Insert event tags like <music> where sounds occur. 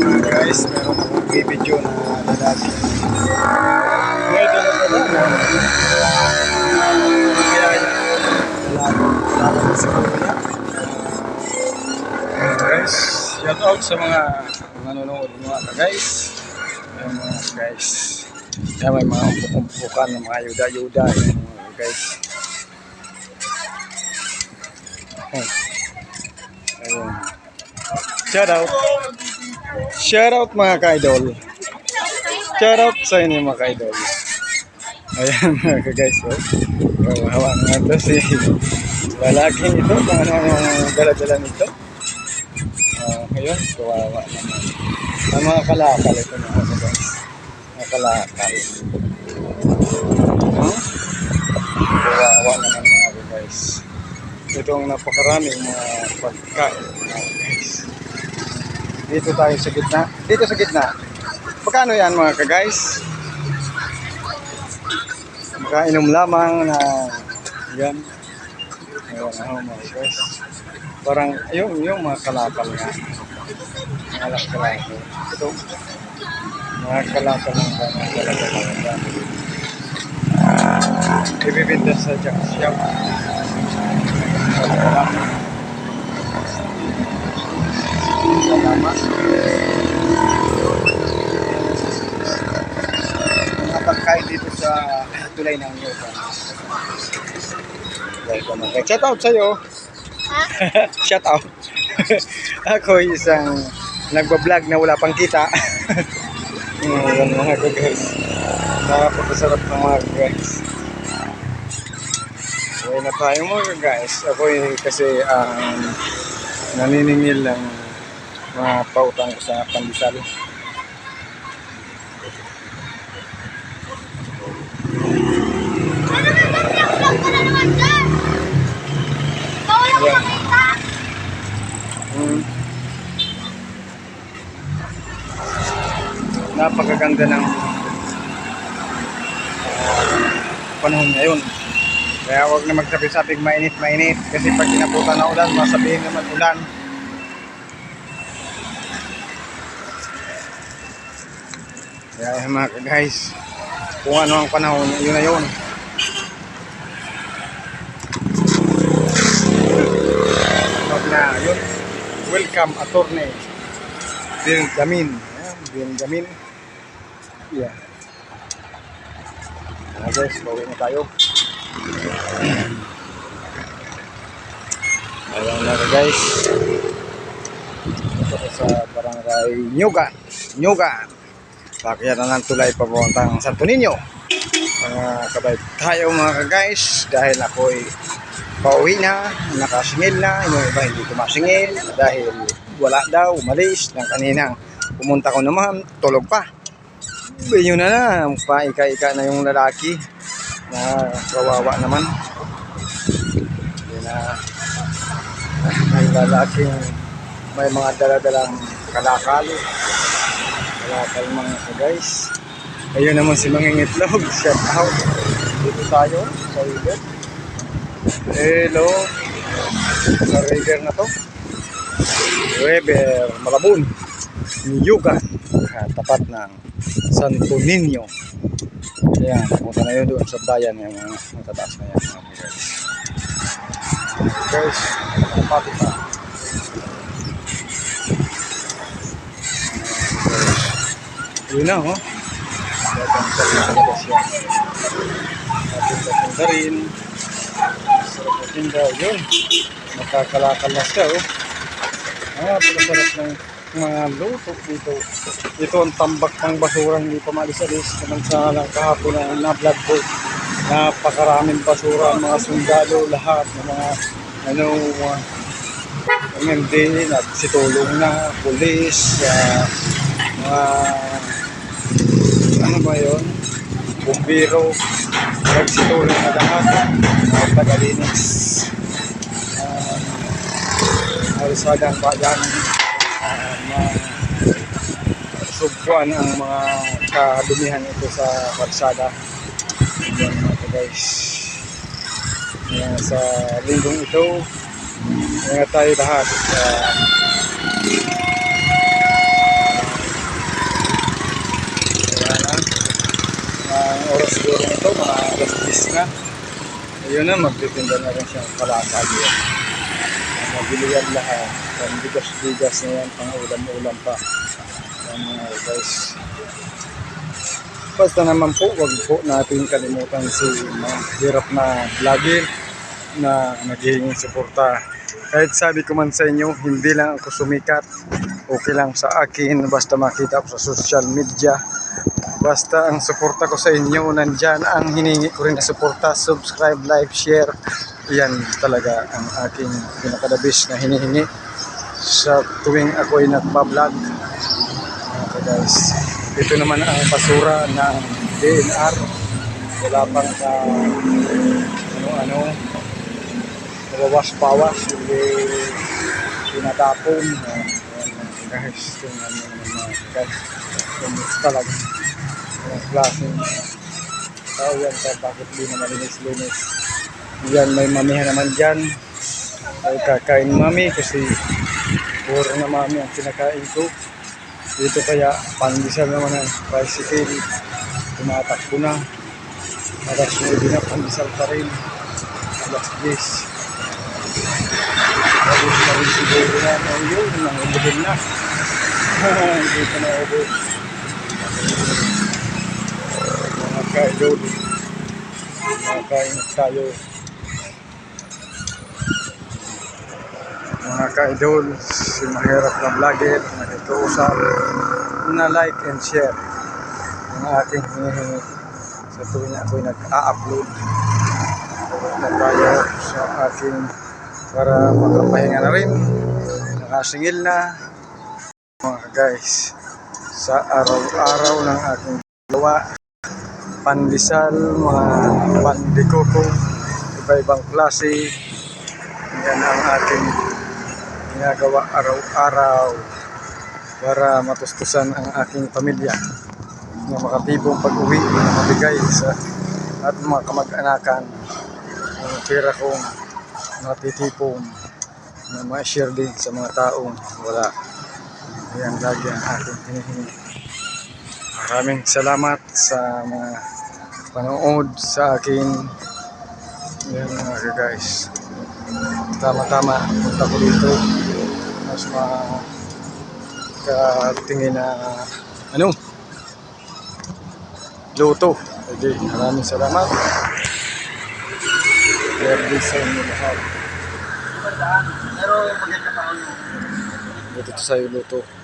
mga guys, meron akong video na lalaki. Ngayon na pala na lalaki, sa kuya. Guys, shout out sa mga nanonood mga ka guys. Ayan mga guys. Kaya may mga umpuk-umpukan ng mga yuda-yuda. Ayan mga guys. Ayun. Shout out. Shout out mga ka-idol. Shout out sa inyo mga ka-idol. Ayan <laughs> mga ka-guys. Oh. Kawawa nga ito si <laughs> lalaking ito. Kung ano ang dala-dala nito. Uh, ayun, kawawa naman. Ang mga kalakal ito mga ka-guys. Mga kalakal. Huh? Kawawa naman mga ka-guys. Ito ang napakaraming mga pagkain mga guys. Dito tayo sa gitna. Dito sa gitna. Magkano yan mga ka-guys? Makainom lamang na yan. Ayan ako mga guys. Parang yung, yung mga kalakal nga. Mga kalakal. Ito. Mga kalakal ng mga kalakal. Ibibinda sa junk shop. Salamat. Mga pagkain dito sa tulay ng yoga. Welcome. Okay. Shout out sa'yo. <laughs> Shout out. <laughs> Ako isang nagbablog na wala pang kita. <laughs> Ayan mga guys. Napakasarap ng mga guys. Uwi na tayo mga guys. Ako eh, kasi um, naniningil ng mga pautang ko sa pandesal. Ayan. Mm. Napakaganda ng ah, panahon ngayon. Kaya huwag na magsabi-sabing mainit-mainit kasi pag kinabutan na ulan, masabihin naman ulan. Kaya mga guys, kung ano ang panahon, yun na yun. Na, yun. Welcome, attorney. Benjamin. Ayan, Benjamin. Yeah. Ah, guys, bawi na tayo. Ayan na guys. Ito sa barangay Nyugan. Nyugan. Bakit na ng tulay papuntang Santo Niño. Mga kabay tayo mga guys dahil ako'y pauwi na, nakasingil na, yung iba hindi ko masingil dahil wala daw, umalis ng kaninang pumunta ko naman, tulog pa. Yun na na, paika-ika na yung lalaki na kawawa naman. Yun na, may lalaking may mga daladalang kalakal. Kalakal mga ka guys. Ayun naman si Mangingitlog. <laughs> Shout out. Dito tayo sa river. Hello. Sa river na to. River Malabon. Niyugan. Tapat ng Santo Niño. Ayan, pumunta na yun doon sa bayan ng mga matataas na yan. mga guys. Guys, kapatid pa. Yun na, oh. Dagang yan. Ating papunta rin. Sarap na tinda. Yun. Siya, oh. Ah, pagkasarap ng mga luto dito. Ito ang tambak ng basura hindi pa maalis-alis. Samansalang kahapon na na-vlog ko. Napakaraming basura, mga sundalo, lahat ng mga ano, mga MMD, at si tulong na, pulis, mga ano ba yun? Bumbiro, nagsitulong na lahat, mga tagalinis, uh, alisadang bayan, uh, mga subkuan ang mga kadumihan ito sa kalsada. Yan mga guys. Yan, sa linggong ito, Ingat tayo lahat. Uh, na. Ayun na, magtitinda na rin siyang kalasag yan. Mabili yan lahat. Pang bigas-bigas na yan, pang ulam-ulam pa. Yan mga guys. Basta naman po, wag po natin kalimutan si mga na vlogger na naghihinging suporta. Kahit sabi ko man sa inyo, hindi lang ako sumikat. Okay lang sa akin, basta makita ko sa social media. Basta ang suporta ko sa inyo, nandyan ang hiningi ko rin na suporta. Subscribe, like, share. Yan talaga ang aking pinakadabis na hinihingi sa tuwing ako ay nagpa-vlog. Okay guys, ito naman ang basura ng DNR. Wala pang ka ano-ano nabawas-bawas hindi tinatapon Ayan, guys mo naman mga guys kumis talaga yung klaseng tao yan sa bakit di na malinis-linis? Yan may mamihan naman dyan. Ay kakain mami kasi puro na mami ang kinakain ko. Dito kaya pandesal naman ang tricycle. Tumatakbo na. Alas 9 na pandesal pa rin. Alas 10 Tapos na rin siguro na ang yun, nangubuhin na. <laughs> Hindi pa naubos. Mga kaidol. Mga kainit tayo. Mga kaidol, si mahirap na vlogger, nakikiusap na like and share ang aking hinihingi sa tuwing ako'y nag-a-upload na tayo sa aking para makapahinga na rin nakasingil na mga guys sa araw-araw ng aking gawa pandesal mga pandikoko iba-ibang klase yan ang aking ginagawa araw-araw para matustusan ang aking pamilya na makatibong pag-uwi na mabigay sa at mga kamag-anakan ang pera kong natitipon na ma-share din sa mga taong wala. Ayan lagi ang aking hinihingi. Maraming salamat sa mga panood sa akin. Ayan mga guys. Tama-tama, punta ko dito. Mas makatingin na ano? Luto. Okay, maraming salamat. Verde sa inyo lahat. Pero maganda pa ako. Dito to sa'yo luto.